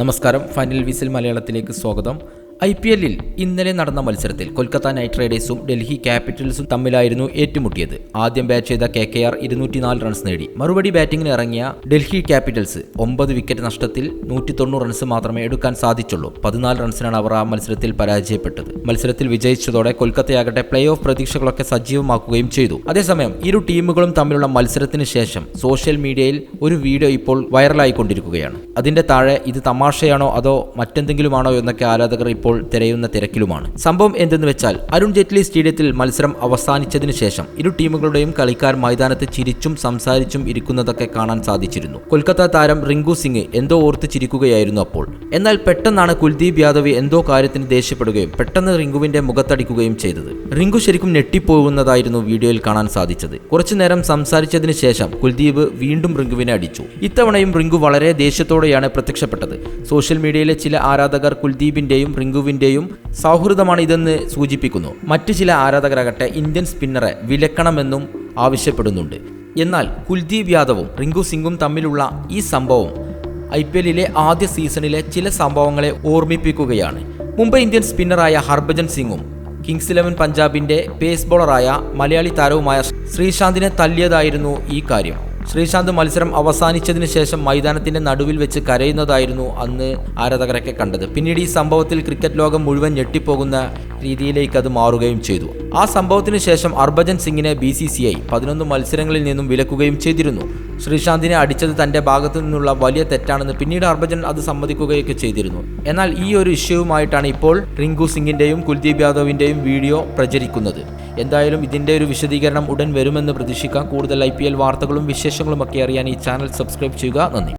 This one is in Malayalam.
നമസ്കാരം. ഫൈനൽ വിസിൽ മലയാളത്തിലേക്ക് സ്വാഗതം. ഐ പി എല്ലിൽ ഇന്നലെ നടന്ന മത്സരത്തിൽ കൊൽക്കത്ത നൈറ്റ് റൈഡേഴ്സും ഡൽഹി ക്യാപിറ്റൽസും തമ്മിലായിരുന്നു ഏറ്റുമുട്ടിയത്. ആദ്യം ബാറ്റ് ചെയ്ത കെ കെ ആർ ഇരുന്നൂറ്റിനാല് റൺസ് നേടി. മറുപടി ബാറ്റിംഗിന് ഇറങ്ങിയ ഡൽഹി ക്യാപിറ്റൽസ് ഒമ്പത് വിക്കറ്റ് നഷ്ടത്തിൽ നൂറ്റി തൊണ്ണൂറ് റൺസ് മാത്രമേ എടുക്കാൻ സാധിച്ചുള്ളൂ. പതിനാല് റൺസിനാണ് അവർ ആ മത്സരത്തിൽ പരാജയപ്പെട്ടത്. മത്സരത്തിൽ വിജയിച്ചതോടെ കൊൽക്കത്തയാകട്ടെ പ്ലേ ഓഫ് പ്രതീക്ഷകളൊക്കെ സജീവമാക്കുകയും ചെയ്തു. അതേസമയം ഇരു ടീമുകളും തമ്മിലുള്ള മത്സരത്തിന് ശേഷം സോഷ്യൽ മീഡിയയിൽ ഒരു വീഡിയോ ഇപ്പോൾ വൈറലായിക്കൊണ്ടിരിക്കുകയാണ് അതിന്റെ താഴെ ഇത് തമാശയാണോ അതോ മറ്റെന്തെങ്കിലുമാണോ എന്നൊക്കെ ആരാധകർ ഇപ്പോൾ തിരയുന്ന തിരക്കിലുമാണ്. സംഭവം എന്തെന്ന് വെച്ചാൽ അരുൺ ജെയ്റ്റ്ലി സ്റ്റേഡിയത്തിൽ മത്സരം അവസാനിച്ചതിന് ശേഷം ഇരു ടീമുകളുടെയും കളിക്കാർ മൈതാനത്ത് ചിരിച്ചും സംസാരിച്ചും ഇരിക്കുന്നതൊക്കെ കാണാൻ സാധിച്ചിരുന്നു. കൊൽക്കത്ത താരം റിങ്കു സിംഗ് എന്തോ ഓർത്ത് ചിരിക്കുകയായിരുന്നു അപ്പോൾ. എന്നാൽ പെട്ടെന്നാണ് കുൽദീപ് യാദവ് എന്തോ കാര്യത്തിന് ദേഷ്യപ്പെടുകയും പെട്ടെന്ന് റിങ്കുവിന്റെ മുഖത്തടിക്കുകയും ചെയ്തത്. റിങ്കു ശരിക്കും ഞെട്ടിപ്പോകുന്നതായിരുന്നു വീഡിയോയിൽ കാണാൻ സാധിച്ചത്. കുറച്ചു നേരം സംസാരിച്ചതിന് ശേഷം കുൽദീപ് വീണ്ടും റിങ്കുവിനെ അടിച്ചു. ഇത്തവണയും റിങ്കു വളരെ ദേഷ്യത്തോടെയാണ് പ്രത്യക്ഷപ്പെട്ടത്. സോഷ്യൽ മീഡിയയിലെ ചില ആരാധകർ കുൽദീപിന്റെയും റിങ്കുവിന്റെയും സൗഹൃദമാണ് ഇതെന്ന് സൂചിപ്പിക്കുന്നു. മറ്റു ചില ആരാധകരാകട്ടെ ഇന്ത്യൻ സ്പിന്നറെ വിലക്കണമെന്നും ആവശ്യപ്പെടുന്നുണ്ട്. എന്നാൽ കുൽദീപ് യാദവും റിങ്കു സിംഗും തമ്മിലുള്ള ഈ സംഭവം ഐ പി എല്ലിലെ ആദ്യ സീസണിലെ ചില സംഭവങ്ങളെ ഓർമ്മിപ്പിക്കുകയാണ്. മുംബൈ ഇന്ത്യൻ സ്പിന്നറായ ഹർഭജൻ സിംഗും കിങ്സ് ഇലവൻ പഞ്ചാബിന്റെ പേസ് ബോളറായ മലയാളി താരവുമായ ശ്രീശാന്തിനെ തല്ലിയതായിരുന്നു ഈ കാര്യം. ശ്രീശാന്ത് മത്സരം അവസാനിച്ചതിന് ശേഷം മൈതാനത്തിന്റെ നടുവിൽ വെച്ച് കരയുന്നതായിരുന്നു അന്ന് ആരാധകരൊക്കെ കണ്ടത്. പിന്നീട് ഈ സംഭവത്തിൽ ക്രിക്കറ്റ് ലോകം മുഴുവൻ ഞെട്ടിപ്പോകുന്ന രീതിയിലേക്ക് അത് മാറുകയും ചെയ്തു. ആ സംഭവത്തിന് ശേഷം ഹർഭജൻ സിംഗിനെ ബി സി സി ഐ പതിനൊന്ന് മത്സരങ്ങളിൽ നിന്നും വിലക്കുകയും ചെയ്തിരുന്നു. ശ്രീശാന്തിനെ അടിച്ചത് തന്റെ ഭാഗത്തു നിന്നുള്ള വലിയ തെറ്റാണെന്ന് പിന്നീട് ഹർഭജൻ അത് സമ്മതിക്കുകയൊക്കെ ചെയ്തിരുന്നു. എന്നാൽ ഈ ഒരു ഇഷ്യൂവുമായിട്ടാണ് ഇപ്പോൾ റിങ്കു സിംഗിന്റെയും കുൽദീപ് യാദവിന്റെയും വീഡിയോ പ്രചരിക്കുന്നത്. എന്തായാലും ഇതിന്റെ ഒരു വിശദീകരണം ഉടൻ വരുമെന്ന് പ്രതീക്ഷിക്കാം. കൂടുതൽ ഐ വാർത്തകളും വിശേഷങ്ങളും ഒക്കെ അറിയാൻ ഈ ചാനൽ സബ്സ്ക്രൈബ് ചെയ്യുക. നന്ദി.